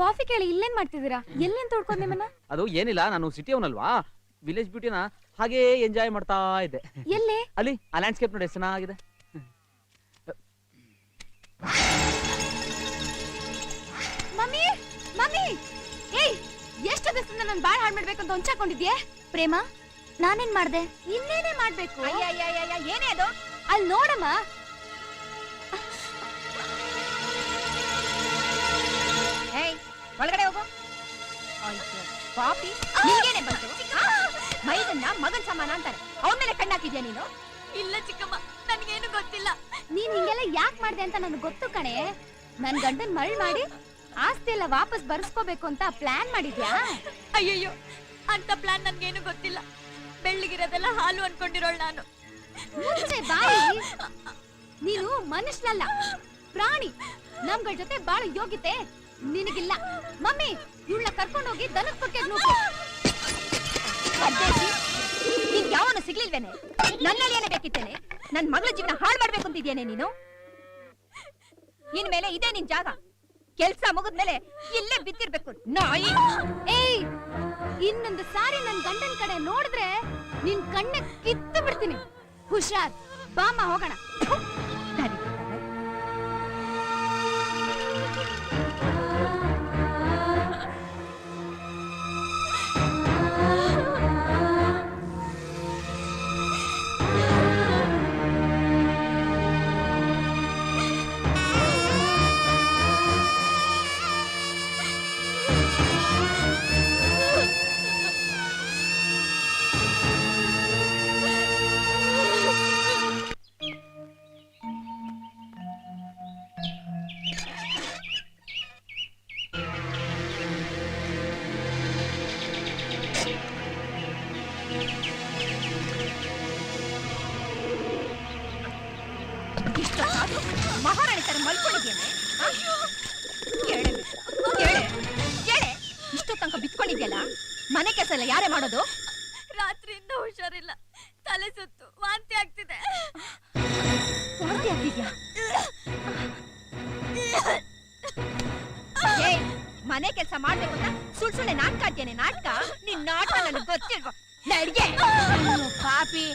Coffee ಕೇಳಿ ಇಲ್ಲೇನ್ ಮಾಡ್ತಿದ್ದೀರಾ? ಎಲ್ಲೇನ್ ತೊಡ್ಕೊಂಡ್ ನಿಮ್ಮನ್ನ? ಅದು ಏನಿಲ್ಲ ನಾನು ಸಿಟಿ ಅವನಲ್ವಾ? ವಿಲೇಜ್ ಬ್ಯೂಟಿನ ಹಾಗೆ ಎಂಜಾಯ್ ಮಾಡ್ತಾ ಇದ್ದೆ. ಎಲ್ಲಿ? ಅಲ್ಲಿ ಆ ಲ್ಯಾಂಡ್ಸ್ಕೇಪ್ ನೋಡಿ ಎಷ್ಟು ಚೆನ್ನಾಗಿದೆ. Mummy mummy! ಏಯ್ ಎಷ್ಟು ದಿವಸದಿಂದ ನಾನು ಬಾಳ್ ಹಾಡ್ ಮಾಡ್ಬೇಕು ಅಂತ ಹೊಂಚಾಕೊಂಡಿದ್ಯೆ ಪ್ರೇಮ ನಾನೇನ್ ಮಾಡ್ದೆ? ಇನ್ನೇನೇ ಮಾಡ್ಬೇಕು? ಏನೇ ಅದು? ಅಲ್ಲಿ ನೋಡಮ್ಮ ಪಾಪಿ? ನಿನ್ಗೇನೆ ಬಂತು? ಮೈದನ್ನ ಮಗನ್ ಸಮಾನ ಅಂತಾರೆ. ಅವನ ಮೇಲೆ ಕಣ್ಣಾಕಿದ್ಯಾ ನೀನು? ಇಲ್ಲ ಚಿಕ್ಕಮ್ಮ ನನಗೇನು ಗೊತ್ತಿಲ್ಲ. ನೀನ್ ಹಿಂಗೆಲ್ಲ ಯಾಕೆ ಮಾಡ್ದೆ ಅಂತ ನನಗೆ ಗೊತ್ತು ಕಣೆ. ನನ್ ಗಂಡನ್ ಮರಳ್ ಮಾಡಿ ಆಸ್ತಿ ಎಲ್ಲ ವಾಪಸ್ ಬರ್ಸ್ಕೋಬೇಕು ಅಂತ ಪ್ಲಾನ್ ಮಾಡಿದ್ಯಾ? ಅಯ್ಯಯ್ಯೋ ಅಂತ ಪ್ಲಾನ್ ನನ್ಗೇನು ಗೊತ್ತಿಲ್ಲ. ಬೆಳ್ಳಿಗಿರೋದೆಲ್ಲ ಹಾಲು ಅನ್ಕೊಂಡಿರೋಳ್ ನಾನು. ಮುಂಚೆ ಬಾಯಿ ನೀನು ಮನುಷ್ಯನಲ್ಲ ಪ್ರಾಣಿ. ನಮ್ಗಳ ಜೊತೆ ಬಾಳ ಯೋಗ್ಯತೆ. ನಿನಗಿಲ್ಲ. ಮಮ್ಮಿ ಇವಳ ಕರ್ಕೊಂಡು ಹೋಗಿ ದನಕ್ ಪದ್ಧತಿ ನಿನ್ ಯಾವನು ಸಿಗ್ಲಿಲ್ವೇನೆ? ನನ್ನಲ್ಲಿಯೇ ಬೇಕಿತ್ತೇನೆ? ನನ್ ಮಗಳ ಜೀವನ ಹಾಳು ಮಾಡ್ಬೇಕು ಅಂತಿದ್ಯಾನೆ ನೀನು? ಇನ್ಮೇಲೆ ಇದೇ ನಿನ್ ಜಾಗ. ಕೆಲ್ಸ ಮುಗಿದ್ಮೇಲೆ ಇಲ್ಲೇ ಬಿದ್ದಿರ್ಬೇಕು. ನಾಯಿ! ಏಯ್! ಇನ್ನೊಂದು ಸಾರಿ ನನ್ ಗಂಡನ್ ಕಡೆ ನೋಡಿದ್ರೆ ನಿನ್ ಕಣ್ಣ ಕಿತ್ತು ಬಿಡ್ತೀನಿ. ಹುಷಾರ್ ಬಾಮ ಹೋಗೋಣ. ಮಹಾರಾಣಿ ತರ ಮಲ್ಕೊಂಡಿದ್ದೇನೆ ಇಷ್ಟೋ ತನಕ ಬಿತ್ಕೊಂಡಿದ್ಯಲ್ಲ? ಮನೆ ಕೆಲಸ ಎಲ್ಲ ಯಾರೇ ಮಾಡೋದು? ರಾತ್ರಿಯಿಂದ ಹುಷಾರಿಲ್ಲ. ತಲೆ ಸುತ್ತು ವಾಂತಿ ಆಗ್ತಿದೆ. ವಾಂತಿ ಆಗ್ತಿದ್ಯಾ? ಮನೆ ಕೆಲಸ ಮಾಡ್ಬೇಕು ಅಂತ ಸುಳ್ ಸುಳ್ಳೆ ನಾಟಕ ಆಡ್ತೇನೆ ನಾಟಕ? ನಿನ್ ನಾಟಕ ನನಗೆ ಗೊತ್ತಿಲ್ವಾ? ನಡ್ಗೆ. ಪಾಪಿ.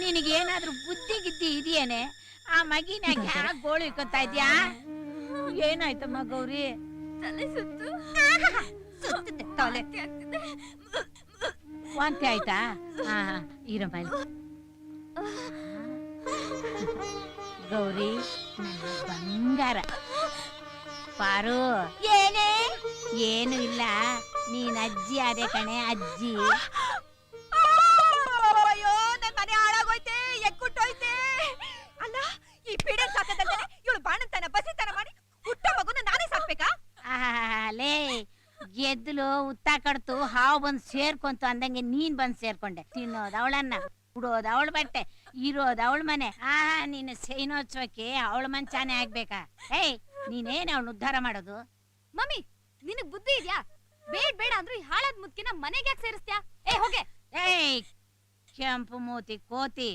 ನಿನಗೇನಾದ್ರೂ ಬುದ್ಧಿ ಗಿದ್ದಿ ಇದೆಯೇನೆ? ಆ ಮಗಿನ ಯಾಕೆ ಗೋಳು ಇಕ್ಕೊತಾ ಇದ್ಯಾ? ಏನಾಯ್ತಮ್ಮ ಗೌರಿ? ತಲೆ ಸುತ್ತು ಸುತ್ತಿದೆ ತಲೆ. ವಾಂತಿ ಆಯ್ತಾ? ಹಾ ಹಾ, ಇರಮ್ಮ ಇಲ್ಲಿ. ಗೌರಿ ನನ್ನ ಬಂಗಾರ. ಪಾರು. ಏನೇ? ಏನು ಇಲ್ಲ. ನೀನ್ ಅಜ್ಜಿ ಅದೇ ಕಣೆ ಅಜ್ಜಿ. ಬಾಣಂತನ ಬಸಿತನ ಮಾಡಿ ಹುಟ್ಟ ಮಗುನ ನಾನೇ ಸಾಕ್ಬೇಕಾ? ಲೇ ಗೆದ್ದಲು ಉತ್ತ ಕಡ್ತು ಹಾವು ಬಂದ್ ಸೇರ್ಕೊಂತು ಅಂದಂಗೆ ನೀನ್ ಬಂದ್ ಸೇರ್ಕೊಂಡೆ. ತಿನ್ನೋದ್ ಅವಳನ್ನ ಉಡೋದ್ ಅವಳ ಬಟ್ಟೆ ಇರೋದ್ ಅವಳ ಮನೆ. ಆ ನೀನು ಸೈನೋತ್ಸವಕ್ಕೆ ಅವಳ ಮಂಚಾನೆ ಆಗ್ಬೇಕಾ? ಏಯ್ ನೀನೇನ್ ಅವಳು ಉದ್ಧಾರ ಮಾಡೋದು? ಮಮ್ಮಿ ನಿನಗ್ ಬುದ್ಧಿ ಇದ್ಯಾ? ಬೇಡ ಬೇಡ ಅಂದ್ರು ಈ ಹಾಳಾದ್ ಮುದ್ಕಿನ ಮನೆಗೆ ಯಾಕೆ ಸೇರಿಸ್ತ್ಯಾ? ಏ ಹೋಗೆ. ಏಯ್ ಕೆಂಪು ಮೂತಿ ಕೋತಿ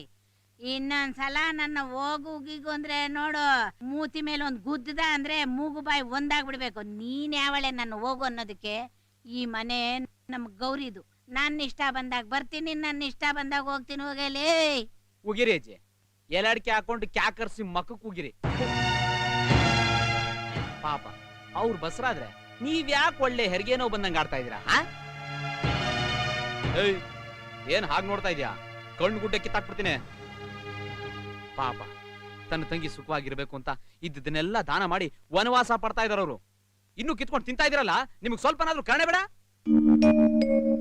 ಇನ್ನೊಂದ್ಸಲ ನನ್ನ ಹೋಗು ಗೀಗು ಅಂದ್ರೆ ನೋಡು, ಮೂತಿ ಮೇಲೆ ಒಂದ್ ಗುದ್ದದ ಅಂದ್ರೆ ಮೂಗು ಬಾಯಿ ಒಂದಾಗ್ಬಿಡ್ಬೇಕು. ನೀನ್ ಯಾವಳೆ ನನ್ನ ಹೋಗು ಅನ್ನೋದಕ್ಕೆ ಈ ಮನೆ ನಮ್ ಗೌರಿದು ನನ್ನ ಇಷ್ಟ ಬಂದಾಗ ಬರ್ತೀನಿ ನನ್ನ ಇಷ್ಟ ಬಂದಾಗ ಹೋಗ್ತೀನಿ, ಹೋಗಲೇ. ಉಗಿರಿ ಅಜ್ಜಿ. ಎಲಾಡಿಕೆ ಹಾಕೊಂಡು ಕ್ಯಾಕರ್ಸಿ ಮಕ್ಕ ಉಗಿರಿ. ಪಾಪ, ಅವ್ರು ಬಸರಾದ್ರೆ ನೀವ್ ಯಾಕೆ ಒಳ್ಳೆ ಹೆರಿಗೆನೋ ಬಂದಂಗ ಆಡ್ತಾ ಇದೀರಾ ಏನ್ ಹಾಗೆ ನೋಡ್ತಾ ಇದೀಯಾ ಕಣ್ಣು ಗುಡ್ಡ ಕಿತ್ತಾಕ್ಬಿಡ್ತೀನಿ. ಪಾಪ. ತನ್ನ ತಂಗಿ ಸುಖವಾಗಿರ್ಬೇಕು ಅಂತ ಇದ್ದನ್ನೆಲ್ಲ ದಾನ ಮಾಡಿ ವನವಾಸ ಪಡ್ತಾ ಇದಾರ ಅವರು. ಇನ್ನು ಕಿತ್ಕೊಂಡು ತಿಂತಾ ಇದ್ರಲ್ಲ ನಿಮ್ಗೆ ಸ್ವಲ್ಪನಾದ್ರೂ ಕಾರಣ ಬೇಡ?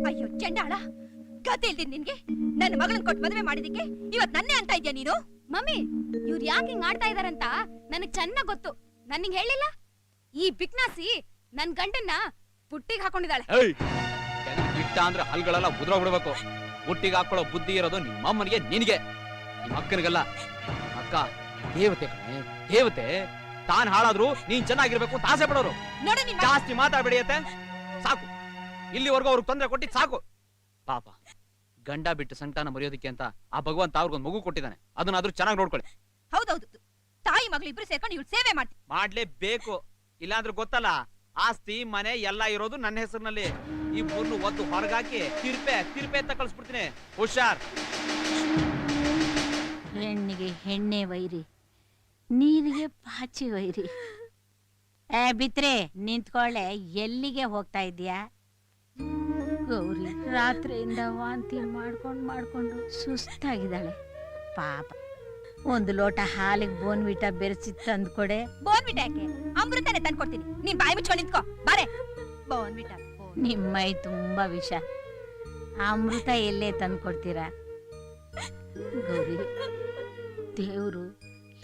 ಅಯ್ಯೋ ಚಂಡಾಳ ಕತೆ ಇಲ್ದಿನ್ ನಿನ್ಗೆ? ನನ್ನ ಮಗಳನ್ನ ಕೊಟ್ಟು ಮದುವೆ ಮಾಡಿದಕ್ಕೆ ಇವತ್ ನನ್ನೇ ಅಂತ ಇದ್ಯಾ ನೀನು? ಮಮ್ಮಿ ಇವ್ರು ಯಾಕೆ ಹಿಂಗ್ ಆಡ್ತಾ ಇದಾರಂತ ನನಗ್ ಚೆನ್ನಾಗ್ ಗೊತ್ತು. ನನ್ನಿಂಗ್ ಹೇಳಿಲ್ಲ ಈ ಬಿಕ್ನಾಸಿ ನನ್ ಗಂಡನ್ನ ಪುಟ್ಟಿಗೆ ಹಾಕೊಂಡಿದ್ದಾಳೆ. ಏಯ್! ಕೆಳಗ್ ಬಿಟ್ಟ ಅಂದ್ರೆ ಹಲ್ಗಳೆಲ್ಲ ಉದ್ರೋಗ್ಬಿಡ್ಬೇಕು ಹುಟ್ಟಿಗೆ ಹಾಕೊಳ್ಳೋ ಬುದ್ಧಿ ಇರೋದು ನಿಮ್ಮ ಅಮ್ಮನಿಗೆ ನಿನಗೆ. ನಿಮ್ಮ ಅಕ್ಕನಿಗಲ್ಲ ಅಕ್ಕ ದೇವತೆ ಕಣೆ ದೇವತೆ. ತಾನ್ ಹಾಳಾದ್ರು ನೀನ್ ಚೆನ್ನಾಗಿರ್ಬೇಕು ಅಂತ ಆಸೆ ಪಡೋರು. ನೋಡು ನಿನ್ ಜಾಸ್ತಿ ಮಾತಾಡ್ಬಿಡಿಯತ್ತೆ ಸಾಕು. ಇಲ್ಲಿವರೆಗೂ ಅವ್ರಿಗೆ ತೊಂದರೆ ಕೊಟ್ಟಿದ್ ಸಾಕು. ಪಾಪ. ಗಂಡ ಬಿಟ್ಟು ಸಂತಾನ ಮರೆಯೋದಕ್ಕೆ ಅಂತ ಆ ಭಗವಂತ ಅವ್ರಿಗೊಂದು ಮಗು ಕೊಟ್ಟಿದ್ದಾನೆ. ಅದನ್ನಾದ್ರೂ ಚೆನ್ನಾಗಿ ನೋಡ್ಕೊಳ್ಳಿ. ಹೌದೌದು. ತಾಯಿ ಮಗಳು ಇಬ್ರು ಸೇರ್ಕೊಂಡು ಇವಳು ಸೇವೆ ಮಾಡಿ ಮಾಡ್ಲೇಬೇಕು. ಇಲ್ಲಾಂದ್ರೆ ಗೊತ್ತಲ್ಲ ಆಸ್ತಿ ಮನೆ ಎಲ್ಲ ಇರೋದು ನನ್ನ ಹೆಸರಿನಲ್ಲಿ. ಈ ಮೂರ್ನು ಒದ್ದು ಹೊರಗಾಕಿ ತಿರ್ಪೆ ತಿರ್ಪೆ ಅಂತ ಕಳಿಸ್ಬಿಡ್ತೀನಿ. ಹುಷಾರ್. ಹೆಣ್ಣಿಗೆ ಹೆಣ್ಣೆ ವೈರಿ ನೀರಿಗೆ ಪಾಚಿ ವೈರಿ. ಏ ಬಿತ್ರೆ ನಿಂತ್ಕೊಳ್ಳೆ ಎಲ್ಲಿಗೆ ಹೋಗ್ತಾ ಇದೀಯಾ ಗೌರಿ ರಾತ್ರಿಯಿಂದ ವಾಂತಿ ಮಾಡ್ಕೊಂಡು ಮಾಡ್ಕೊಂಡು ಸುಸ್ತಾಗಿದ್ದಾಳೆ. ಪಾಪ ಒಂದು ಲೋಟ ಹಾಲಿಗೆ ಬೋನ್ವಿಟ ಬೆರೆಸಿ ತಂದ್ಕೊಡೆ. ಬೋನ್ವಿಟ ಯಾಕೆ? ಅಮೃತನೇ ತಂದ್ಕೊಡ್ತೀನಿ. ನೀನ್ ಬಾಯಿ ಮುಚ್ಕೊಂಡು ನಿಂತ್ಕೋ. ಬಾರೆ. ಬೋನ್ವಿಟ. ನಿಮ್ಮ ತುಂಬಾ ವಿಷ. ಅಮೃತ ಎಲ್ಲೇ ತಂದ್ಕೊಡ್ತೀರಾ? ಗೌರಿ, ದೇವರು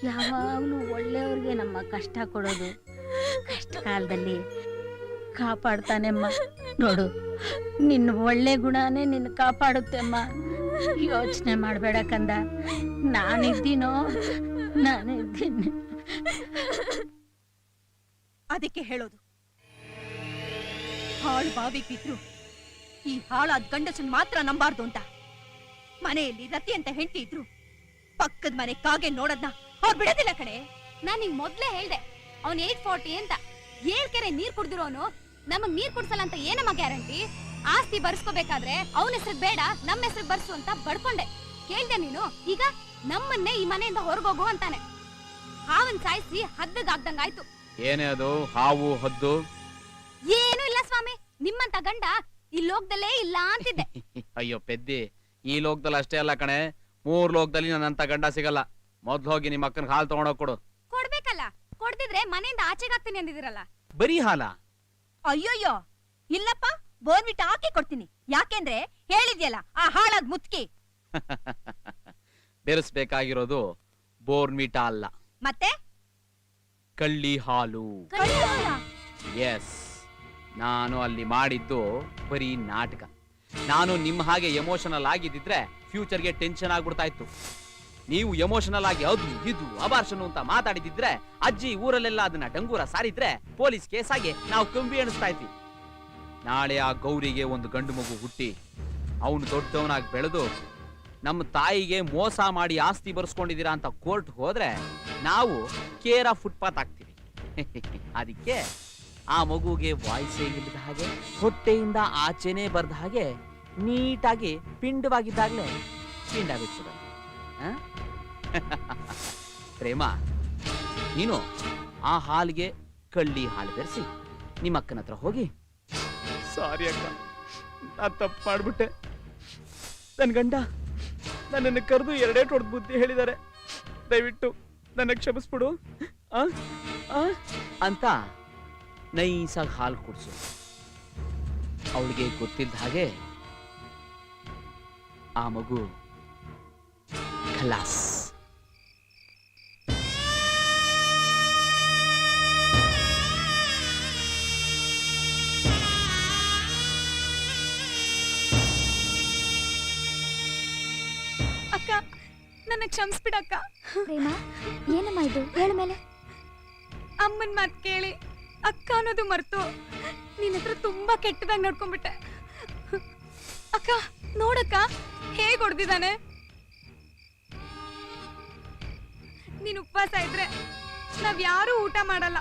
ಯಾವಾಗಲೂ ಒಳ್ಳೆಯವ್ರಿಗೆ ನಮ್ಮ ಕಷ್ಟ ಕೊಡೋದು. ಕಷ್ಟ ಕಾಲದಲ್ಲಿ ಕಾಪಾಡ್ತಾನೆಮ್ಮ. ನೋಡು, ನಿನ್ನ ಒಳ್ಳೆ ಗುಣನೇ ನಿನ್ನ ಕಾಪಾಡುತ್ತೆಮ್ಮ. ಯೋಚನೆ ಮಾಡಬೇಡ ಕಂದ. ನಾನಿದ್ದೀನೋ, ನಾನಿದ್ದೀನಿ. ಅದಕ್ಕೆ ಹೇಳೋದು. ಹಾಳು ಬಾವಿ ಬಿದ್ರು ಈ ಹಾಳಾದ ಗಂಡಸನ್ ಮಾತ್ರ ನಂಬಾರ್ದು ಅಂತ. ಮನೆಯಲ್ಲಿ ರತಿ ಅಂತ ಹೆಂಡತಿ ಇದ್ರು. ಪಕ್ಕದ ಮನೆ ಕಾಗೆ ನೋಡದ್ನ ಅವ್ರು ಬಿಡೋದಿಲ್ಲ ಕಣೆ. ನಾನ್ ನಿಂಗ್ ಮೊದ್ಲೇ ಹೇಳ್ದೆ ಅವ್ನ್ ಏಟ್ ಫಾರ್ಟಿ ಅಂತ. ಏಳ್ ಕೆರೆ ನೀರ್ ಕುಡ್ದಿರೋನು ನಮಗ್ ನೀರ್ ಕುಡ್ಸಲ್ಲ ಅಂತ ಏನಮ್ಮ ಗ್ಯಾರಂಟಿ? ಆಸ್ತಿ ಬರ್ಸ್ಕೋಬೇಕಾದ್ರೆ ಅವನ ಹೆಸರು ಬೇಡ ನಮ್ಮ ಹೆಸರು ಬರ್ಸು ಅಂತ ಬಡ್ಕೊಂಡೆ. ಕೇಳ್ದೆ ನೀನು? ಈಗ ನಮ್ಮನ್ನೇ ಈ ಮನೆಯಿಂದ ಹೊರಗೋಗು ಅಂತಾನೆ. ಹಾವನ್ ಸಾಯಿಸಿ ಹದ್ದಗಾಗ್ದಂಗಾಯ್ತು ಏನೇ ಅದು? ಹಾವು ಹದ್ದು? ಏನು ಇಲ್ಲ ಸ್ವಾಮಿ ನಿಮ್ಮಂತ ಗಂಡ ಈ ಲೋಕದಲ್ಲೇ ಇಲ್ಲ ಅಂತಿದ್ದೆ. ಅಯ್ಯೋ ಪೆದ್ದಿ. ಈ ಲೋಕದಲ್ಲಿ ಅಷ್ಟೇ ಅಲ್ಲ ಕಣೆ. ಮೂರ್ ಲೋಕದಲ್ಲಿ ನನ್ನಂತ ಗಂಡ ಸಿಗಲ್ಲ. ಮೊದ್ಲು ಹೋಗಿ ನಿಮ್ಮ ಅಕ್ಕನ ಹಾಲು ತಗೊಂಡೋಗ್ ಕೊಡು. ಕೊಡ್ಬೇಕಲ್ಲ. ಕೊಡ್ದಿದ್ರೆ ಮನೆಯಿಂದ ಆಚೆಗಾಗ್ತೀನಿ ಅಂದಿದಿರಲ್ಲ ಬರೀ ಹಾಲ? ಅಯ್ಯೋಯ್ಯೋ! ಇಲ್ಲಪ್ಪ ಬೋನ್ಬಿಟ ಹಾಕಿ ಕೊಡ್ತೀನಿ. ಯಾಕೆಂದ್ರೆ ಹೇಳಿದ್ಯಲ್ಲ ಆ ಹಾಳಾದ್ ಮುತ್ಕಿ. ಬೆರೆಸ್ಬೇಕಾಗಿರೋದು ಬೋರ್ಮಿಟ ಅಲ್ಲ. ಮತ್ತೆ? ಕಳ್ಳಿ ಹಾಲು. ಎಸ್ ನಾನು ಅಲ್ಲಿ ಮಾಡಿದ್ದು ಬರೀ ನಾಟಕ. ನಾನು ನಿಮ್ಮ ಹಾಗೆ ಎಮೋಷನಲ್ ಆಗಿದ್ದಿದ್ರೆ ಫ್ಯೂಚರ್ಗೆ ಟೆನ್ಷನ್ ಆಗ್ಬಿಡ್ತಾ ಇತ್ತು. ನೀವು ಎಮೋಷನಲ್ ಆಗಿ ಅದು ಇದು ಅಬಾರ್ಷನು ಅಂತ ಮಾತಾಡಿದಿದ್ರೆ ಅಜ್ಜಿ ಊರಲ್ಲೆಲ್ಲ ಅದನ್ನ ಡಂಗೂರ ಸಾರಿದ್ರೆ ಪೊಲೀಸ್ ಕೇಸ್ ಆಗಿ ನಾವು ಕಂಬಿ ಎಣಿಸ್ತಾ ಇದ್ವಿ. ನಾಳೆ ಆ ಗೌರಿಗೆ ಒಂದು ಗಂಡು ಮಗು ಹುಟ್ಟಿ, ಅವನು ದೊಡ್ಡವನಾಗಿ ಬೆಳೆದು ನಮ್ಮ ತಾಯಿಗೆ ಮೋಸ ಮಾಡಿ ಆಸ್ತಿ ಬರ್ಸ್ಕೊಂಡಿದ್ದೀರಾ ಅಂತ ಕೋರ್ಟ್ ಹೋದ್ರೆ ನಾವು ಕೇರ ಫುಟ್ಪಾತ್ ಆಗ್ತೀವಿ. ಅದಕ್ಕೆ ಆ ಮಗುಗೆ ವಾಯ್ಸೇ ಇಲ್ಲದ ಹಾಗೆ ಹೊಟ್ಟೆಯಿಂದ ಆಚೆನೆ ಬರ್ದ ಹಾಗೆ ನೀಟಾಗಿ ಪಿಂಡವಾಗಿದ್ದಾಗಲೇ ಪಿಂಡ ಬಿಡ್ತದೆ ಪ್ರೇಮ ನೀನು ಆ ಹಾಲಿಗೆ ಕಳ್ಳಿ ಹಾಲು ಬೆರೆಸಿ ನಿಮ್ಮ ಅಕ್ಕನ ಹತ್ರ ಹೋಗಿ. ಸಾರಿ ಅಕ್ಕ ನಾ ತಪ್ಪು ಮಾಡಿಬಿಟ್ಟೆ. ನನ್ನ ಗಂಡ ನನ್ನನ್ನು ಕರೆದು ಎರಡೇ ಹೊಡೆದು ಬುದ್ಧಿ ಹೇಳಿದ್ದಾರೆ. ದಯವಿಟ್ಟು ನನ್ನ ಕ್ಷಮಿಸ್ಬಿಡು? ಅಂತ ನೈಸಾಗಿ ಹಾಲು ಕುಡಿಸು. ಅವಳಿಗೆ ಗೊತ್ತಿದ್ದ ಹಾಗೆ ಆ ಮಗು ಖಲಾಸ್. ಅಕ್ಕ ನನ್ನ ಕ್ಷಮಿಸ್ಬಿಡಕ್ಕ ಪ್ರೇಮ ಏನಮ್ಮ ಇದು? ಹೇಳ ಮೇಲೆ. ಅಮ್ಮನ ಮಾತು ಕೇಳಿ. ಅಕ್ಕ ಅನ್ನೋದು ಮರ್ತು. ನಿನ್ನ ಹತ್ರ ತುಂಬಾ ಕೆಟ್ಟದಾಗ ನೋಡ್ಕೊಂಡ್ಬಿಟ್ಟೆ. ಅಕ್ಕ, ನೋಡಕ್ಕ, ಹೇಗ್ ಹೊಡ್ದಿದ್ದಾನೆ? ನೀನ್ ಉಪವಾಸ ಇದ್ರೆ ನಾವ್ ಯಾರು ಊಟ ಮಾಡಲ್ಲ.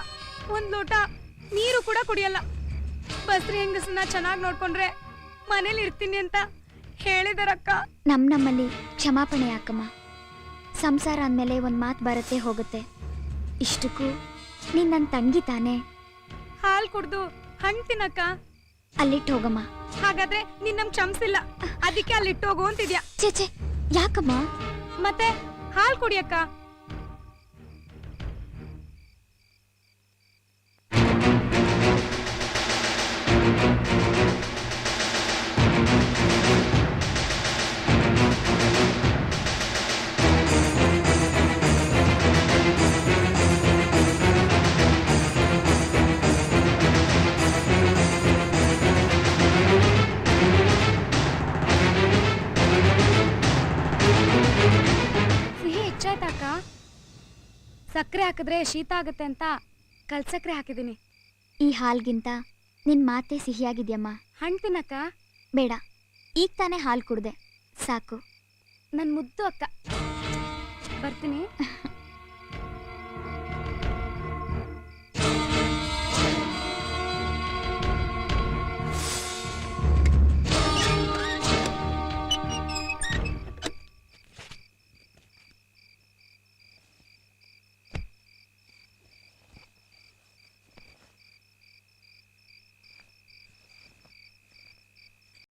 ಒಂದ್ ಲೋಟ ನೀರು ಕೂಡ ಕುಡಿಯಲ್ಲ. ಬಸ್ರಿ ಹೆಂಗಸನ್ನ ಚೆನ್ನಾಗಿ ನೋಡ್ಕೊಂಡ್ರೆ ಮನೇಲಿ ಇರ್ತೀನಿ ಅಂತ ಹೇಳಿದಾರಕ್ಕ ನಮ್ ನಮ್ಮಲ್ಲಿ ಕ್ಷಮಾಪಣೆ ಯಾಕಮ್ಮ? ಸಂಸಾರ ಅಂದ್ಮೇಲೆ ಒಂದ್ ಮಾತು ಬರುತ್ತೆ ಹೋಗುತ್ತೆ. ಇಷ್ಟಕ್ಕೂ ನೀನ್ ನನ್ ತಂಗಿ ತಾನೇ. ಹಾಲ್ ಕುಡ್ದು ಹಂಗ್ ತಿನ್ನಕ್ಕ ಅಲ್ಲಿಟ್ಟು ಹೋಗಮ್ಮ. ಹಾಗಾದ್ರೆ ನೀನ್ ನಮ್ ಕ್ಷಮಿಸಿಲ್ಲ. ಅದಕ್ಕೆ ಅಲ್ಲಿಟ್ಟು ಹೋಗು ಅಂತಿದ್ಯಾ? ಚೇಚೆ ಯಾಕಮ್ಮ? ಮತ್ತೆ ಹಾಲ್ ಕುಡಿಯಕ್ಕ? ಸಕ್ಕರೆ ಹಾಕಿದ್ರೆ ಶೀತ ಆಗುತ್ತೆ ಅಂತ ಕಲ್ ಸಕ್ಕರೆ ಹಾಕಿದೀನಿ ಈ ಹಾಲ್ಗಿಂತ ನಿನ್ ಮಾತೆ ಸಿಹಿಯಾಗಿದ್ಯಮ್ಮ. ಹಣ್ಣು ತಿನ್ನಕ್ಕ? ಬೇಡ. ಈಗ ತಾನೇ ಹಾಲು ಕುಡ್ದೆ. ಸಾಕು. ನನ್ ಮುದ್ದು ಅಕ್ಕ. ಬರ್ತೀನಿ.